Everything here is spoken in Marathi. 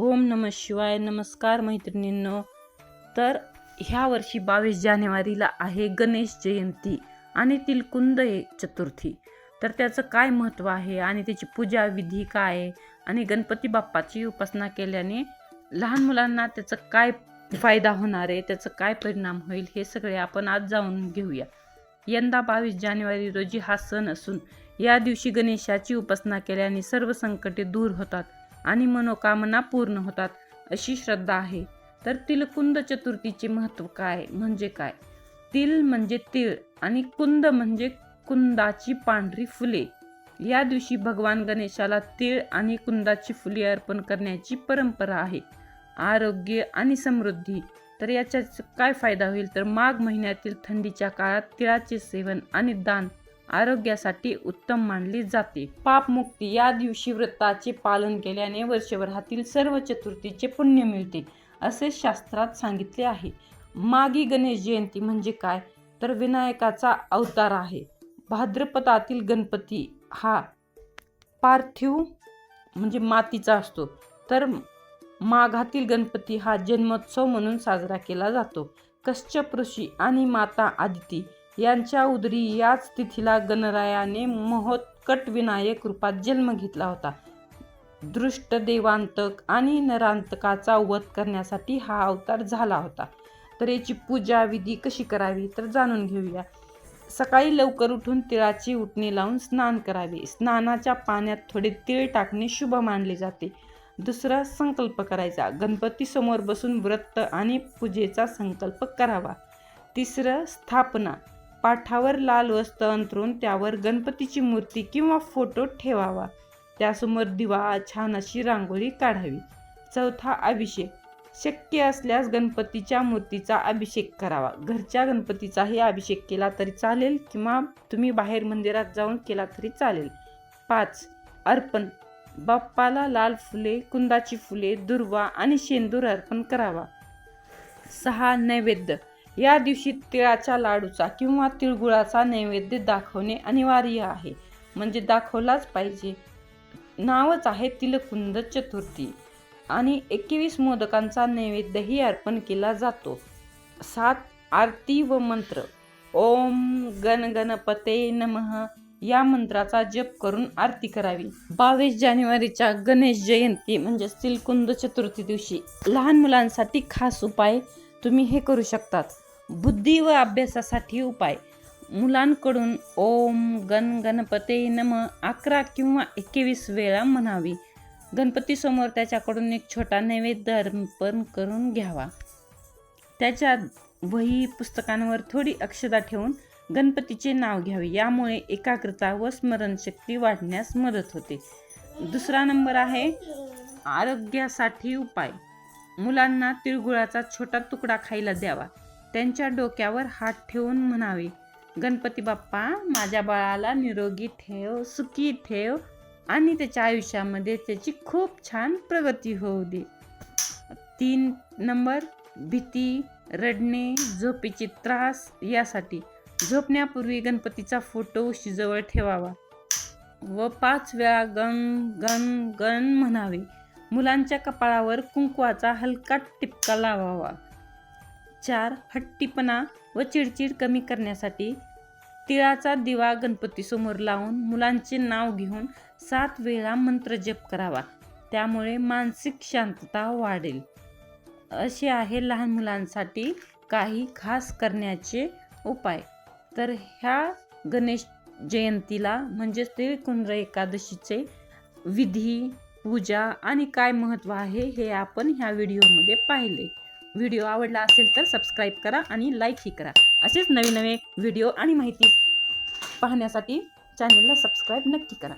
ओम नम शिवाय नमस्कार मैत्रिणींनो. तर ह्या वर्षी बावीस जानेवारीला आहे गणेश जयंती आणि तिलकुंद आहे चतुर्थी. तर त्याचं काय महत्त्व आहे आणि त्याची पूजा विधी काय आहे आणि गणपती बाप्पाची उपासना केल्याने लहान मुलांना त्याचं काय फायदा होणार आहे त्याचं काय परिणाम होईल हे सगळे आपण आज जाऊन घेऊया. यंदा बावीस जानेवारी रोजी हा सण असून या दिवशी गणेशाची उपासना केल्याने सर्व संकटे दूर होतात. आणि मनोकामना पूर्ण होतात अशी श्रद्धा आहे. तर तिलकुंद चतुर्थीचे महत्त्व काय? म्हणजे काय? तिल म्हणजे तीळ आणि कुंद म्हणजे कुंदाची पांढरी फुले. या दिवशी भगवान गणेशाला तीळ आणि कुंदाची फुले अर्पण करण्याची परंपरा आहे. आरोग्य आणि समृद्धी. तर याचा काय फायदा होईल? तर माघ महिन्यातील थंडीच्या काळात तिळाचे सेवन आणि दान आरोग्यासाठी उत्तम मानली जाते. पापमुक्ती या दिवशी व्रताचे पालन केल्याने वर्षभरातील सर्व चतुर्थीचे पुण्य मिळते असे शास्त्रात सांगितले आहे. मागी गणेश जयंती म्हणजे काय? तर विनायकाचा अवतार आहे. भाद्रपदातील गणपती हा पार्थिव म्हणजे मातीचा असतो. तर माघातील गणपती हा जन्मोत्सव म्हणून साजरा केला जातो. कश्यप ऋषी आणि माता आदिती यांच्या उदरी याच तिथीला गणरायाने महोत्कट विनायक रूपात जन्म घेतला होता. दृष्ट देवांतक आणि नरांतकाचा वध करण्यासाठी हा अवतार झाला होता. तर याची पूजा विधी कशी करावी तर जाणून घेऊया. सकाळी लवकर उठून तिळाची उठणी लावून स्नान करावे. स्नानाच्या पाण्यात थोडे तीळ टाकणे शुभ मानले जाते. दुसरा संकल्प करायचा. गणपतीसमोर बसून व्रत आणि पूजेचा संकल्प करावा. तिसरं स्थापना. पाठावर लाल वस्त्र अंतरून त्यावर गणपतीची मूर्ती किंवा फोटो ठेवावा. त्यासमोर दिवा छान अशी रांगोळी काढावी. चौथा अभिषेक. शक्य असल्यास गणपतीच्या मूर्तीचा अभिषेक करावा. घरच्या गणपतीचाही अभिषेक केला तरी चालेल किंवा तुम्ही बाहेर मंदिरात जाऊन केला तरी चालेल. पाच. अर्पण. बाप्पाला लाल फुले कुंदाची फुले दुर्वा आणि शेंदूर अर्पण करावा. सहा. नैवेद्य. या दिवशी तिळाच्या लाडूचा किंवा तिळगुळाचा नैवेद्य दाखवणे अनिवार्य आहे. म्हणजे दाखवलाच पाहिजे. नावच आहे तिलकुंद चतुर्थी. आणि एकवीस मोदकांचा नैवेद्यही अर्पण केला जातो. सात आरती व मंत्र. ओम गणगणपते नमः. या मंत्राचा जप करून आरती करावी. बावीस जानेवारीच्या गणेश जयंती म्हणजे तिलकुंद चतुर्थी दिवशी लहान मुलांसाठी खास उपाय तुम्ही हे करू शकतात. बुद्धी व अभ्यासासाठी उपाय. मुलांकडून ओम गण गणपते नम अकरा किंवा एकवीस वेळा म्हणावी. गणपतीसमोर त्याच्याकडून एक छोटा नैवेद्य अर्पण करून घ्यावा. त्याच्या वही पुस्तकांवर थोडी अक्षता ठेवून गणपतीचे नाव घ्यावे. यामुळे एकाग्रता व स्मरणशक्ती वाढण्यास मदत होते. दुसरा नंबर आहे आरोग्यासाठी उपाय. मुलांना तिळगुळाचा छोटा तुकडा खायला द्यावा. त्यांच्या डोक्यावर हात ठेवून म्हणावे गणपती बाप्पा माझ्या बाळाला निरोगी ठेव सुखी ठेव आणि त्याच्या आयुष्यामध्ये त्याची खूप छान प्रगती होऊ दे. तीन नंबर भीती रडणे झोपेचे त्रास यासाठी झोपण्यापूर्वी गणपतीचा फोटो उशीजवळ ठेवावा व पाच वेळा गण गण गण म्हणावे. मुलांच्या कपाळावर कुंकवाचा हलका टिपका लावावा. चार हट्टीपणा व चिडचिड कमी करण्यासाठी तिळाचा दिवा गणपतीसमोर लावून मुलांचे नाव घेऊन सात वेळा मंत्र जप करावा. त्यामुळे मानसिक शांतता वाढेल. असे आहे लहान मुलांसाठी काही खास करण्याचे उपाय. तर ह्या गणेश जयंतीला म्हणजेच तिळकुंद्र एकादशीचे विधी पूजा आणि काय महत्त्व आहे हे आपण ह्या व्हिडिओमध्ये पाहिले. व्हिडिओ आवडला असेल तर सबस्क्राईब करा आणि लाईकही करा. असेच नवे नवे व्हिडिओ आणि माहिती पाहण्यासाठी चॅनलला सबस्क्राईब नक्की करा.